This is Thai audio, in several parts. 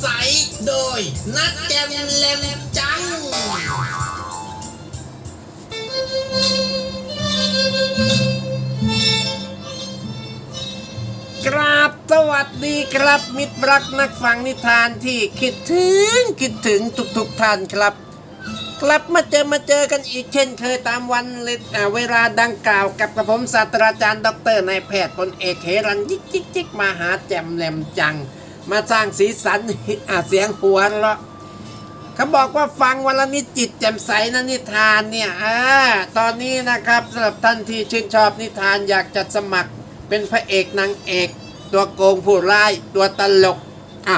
ใสโดย นัดแจมเลมจัง กราบสวัสดีครับ มิตรรักนักฟังนิทานที่คิดถึงคิดถึงทุกๆทท่านครับ กลับมาเจอมาเจอกันอีกเช่นเคยตามวันเลเวลาดังกล่าวกับกระผมศาสตราจารย์ดอกเตอรนายแพทย์พลเอกเฮรันยิกจิกจิกมาหาแจมแหลมจัง มาสร้างสีสันอ่าเสียงหัวเราะเขาบอกว่าฟังวันละนิดจิตแจ่มใสนะนิทานเนี่ยอ่าตอนนี้นะครับสำหรับท่านที่ชื่นชอบนิทานอยากจะสมัครเป็นพระเอกนางเอก ตัวโกงผู้ร้ายตัวตลกอะ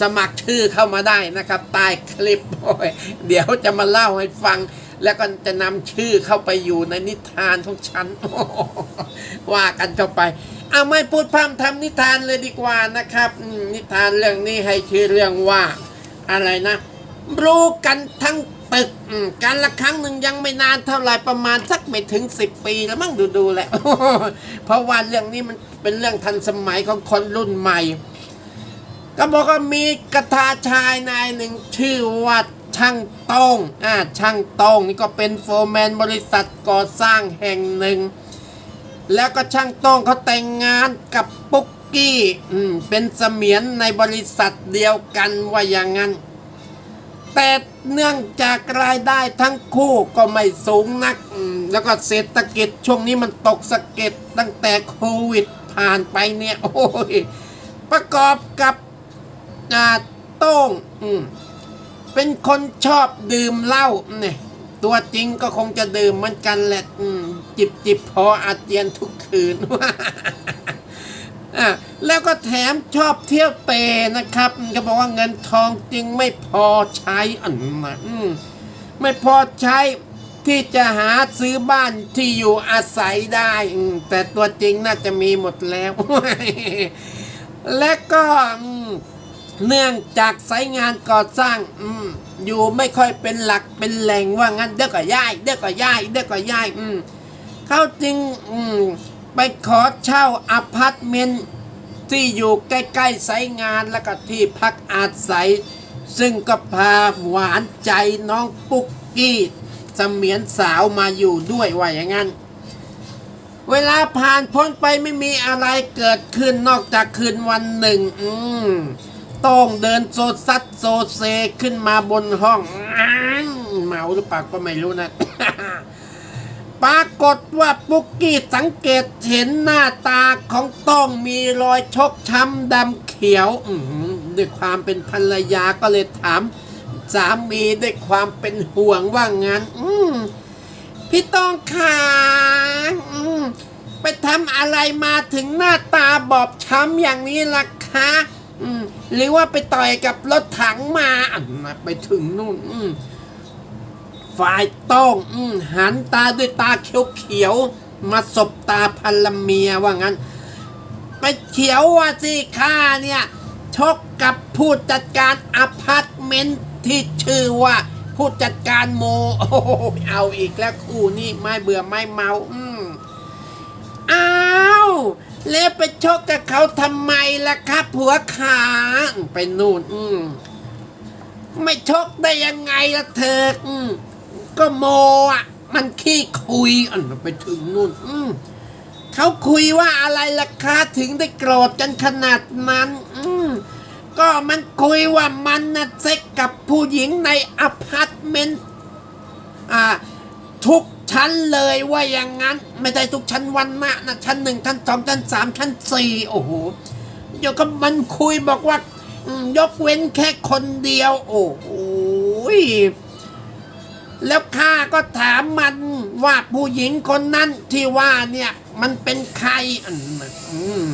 สมัครชื่อเข้ามาได้นะครับใต้คลิปโอ้ยเดี๋ยวจะมาเล่าให้ฟัง แล้วก็จะนำชื่อเข้าไปอยู่ในนิทานของฉันว่ากันเข้าไป เอาไม่พูดพร่ำทำนิทานเลยดีกว่านะครับ นิทานเรื่องนี้ให้ชื่อเรื่องว่าอะไรนะ รู้กันทั้งตึกการละครั้งหนึ่งยังไม่นานเท่าไหร่ประมาณสักไม่ถึงสิบปีแล้วมั้งดูดูแหละเพราะว่าเรื่องนี้มันเป็นเรื่องทันสมัยของคนรุ่นใหม่ ก็บอกว่ามีกระทาชายนายหนึ่งชื่อว่าช่างโต้งอ่าช่างโต้งนี่ก็เป็นโฟร์แมนบริษัทก่อสร้างแห่งหนึ่ง แล้วก็ช่างโต้งเขาแต่งงานกับปุ๊กกี้เป็นเสมียนในบริษัทเดียวกันว่าอย่างนั้น แต่เนื่องจากรายได้ทั้งคู่ก็ไม่สูงนัก แล้วก็เศรษฐกิจช่วงนี้มันตกสะเก็ดตั้งแต่โควิดผ่านไปเนี่ยโอ้ยประกอบกับอาโต้งอเป็นคนชอบดื่มเหล้าเนี่ยตัวจริงก็คงจะดื่มเหมือนกันแหละ จิบจิบพออาเจียนทุกคืนอะแล้วก็แถมชอบเที่ยวเตะนะครับก็บอกว่าเงินทองจึงไม่พอใช้อันนะไม่พอใช้ที่จะหาซื้อบ้านที่อยู่อาศัยได้ แต่ตัวจริงน่าจะมีหมดแล้ว และก็เนื่องจากสายงานก่อสร้างออยู่ไม่ค่อยเป็นหลักเป็นแหล่งว่างั้นเดี๋ยวก็ย้ายเดี๋ยวก็ย้ายเดี๋ยวก็ย้ายอืม เขาจึงไปขอเช่าอพาร์ตเมนต์ที่อยู่ใกล้ๆไซต์งานแล้วก็ที่พักอาศัย ซึ่งก็พาหวานใจน้องปุ๊กกี้เสมียนสาวมาอยู่ด้วยว่าอย่างนั้น เวลาผ่านพ้นไปไม่มีอะไรเกิดขึ้นนอกจากคืนวันหนึ่ง อืมต้องเดินโซซัดโซเซขึ้นมาบนห้องอ้างเมาหรือเปล่าก็ไม่รู้นะ ปรากฏว่าปุกกี้สังเกตเห็นหน้าตาของต้องมีรอยชกช้ำดำเขียวด้วยความเป็นภรรยาก็เลยถาม สามีด้วยความเป็นห่วงว่างั้นอืพี่ต้องขาไปทำอะไรมาถึงหน้าตาบอบช้ำอย่างนี้ล่ะคะหรือว่าไปต่อยกับรถถังมาไปถึงนู่นอื ฝ่ายต้องอหันตาด้วยตาเขียวๆมาสบตาพันลเมียว่างั้น ไปเขียวว่าสิข้าเนี่ยชกกับผู้จัดการอพาร์ตเมนต์ที่ชื่อว่าผู้จัดการโมโอ้เอาอีกแล้วคู่นี้ไม่เบื่อไม่เมาอืมอ้าวแล้วไปชกกับเขาทำไมล่ะครับผัวขาไปนู่นอืมไม่ชกได้ยังไงล่ะเธออืม ก็โมอะ มันขี้คุยอันไปถึงนู่น อืมเขาคุยว่าอะไรล่ะคะถึงได้โกรธกันขนาดนั้น อืมก็มันคุยว่ามันน่ะเซ็กกับผู้หญิงในอพาร์ตเมนต์อ่าทุกชั้นเลยว่าอย่างนั้น ไม่ได้ทุกชั้นวันนะนะชั้นหนึ่งชั้นสองชั้นสามชั้นสี่โอ้โหเดี๋ยวก็มันคุยบอกว่ายกเว้นแค่คนเดียว โอ้โหย แล้วข้าก็ถามมันว่าผู้หญิงคนนั้นที่ว่าเนี่ยมันเป็นใครอืม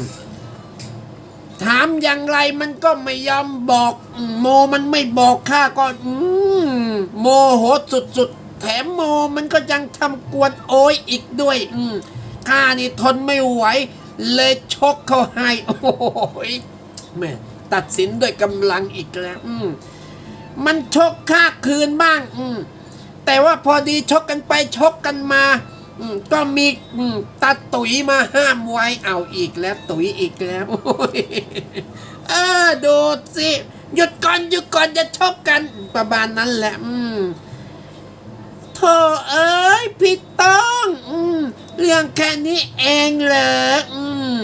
ถามอย่างไรมันก็ไม่ยอมบอก โมมันไม่บอกข้าก็อืมโมโหสุดๆแถมโมมันก็ยังทำกวนโอยอีกด้วยอืมข้านี่ทนไม่ไหว เลยชกเขาให้ โอ้ยแม่ตัดสินด้วยกำลังอีกแล้วอืมมันชกข้าคืนบ้าง อืม แต่ว่าพอดีชกกันไปชกกันมาก็มีตาตุ๋ยมาห้ามไว้เอาอีกแล้ว ตุ๋ยอีกแล้วเออดูสิหยุดก่อนหยุดก่อนจะชกกันประมาณนั้นแหละ อืมโธ่เอ้ยพี่ต้อง อืม เรื่องแค่นี้เองเหรออืม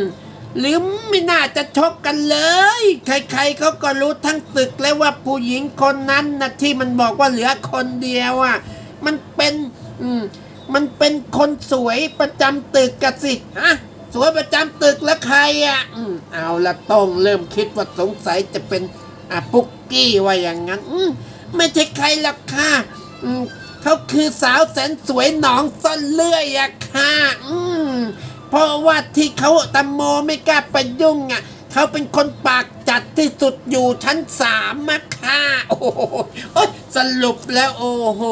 หรือไม่น่าจะชกกันเลย ใครๆเขาก็รู้ทั้งตึกแล้วว่าผู้หญิงคนนั้นนะที่มันบอกว่าเหลือคนเดียวอะ มันเป็นอืมมันเป็นคนสวยประจำตึกกันสิฮะสวยประจำตึกแล้วใครอะอืมเอาละต้องเริ่มคิดว่าสงสัยจะเป็นอะปุกกี้ว่าอย่างนั้นอืมไม่ใช่ใครหรอกค่ะอืมเขาคือสาวแสนสวยหนองซ่อนเลื่อยอะค่ะอืม เพราะว่าที่เขาตัมโมไม่กล้าไปยุ่งอะเขาเป็นคนปากจัดที่สุดอยู่ชั้นสามอะค่ะโอ้โหโอ๊ยสรุปแล้วโอ้โห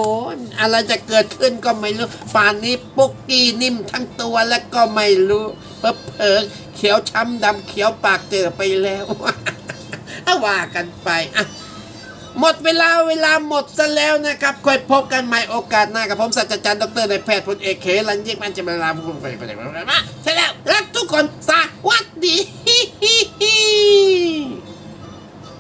อะไรจะเกิดขึ้นก็ไม่รู้ป่านนี้ปุกกี้นิ่มทั้งตัวแล้วก็ไม่รู้เผลอๆเขียวช้ำดำเขียวปากเจอไปแล้วอว่ากันไปอะ หมดเวลาเวลาหมดซะแล้วนะครับค่อยพบกันใหม่โอกาสหน้ากับผมศาสตราจารย์ดรนายแพทย์พลเอกเครันยิ่งมันจะมาลาคุณไปไปไปมาใช่แล้วและทุกคนสวัสดี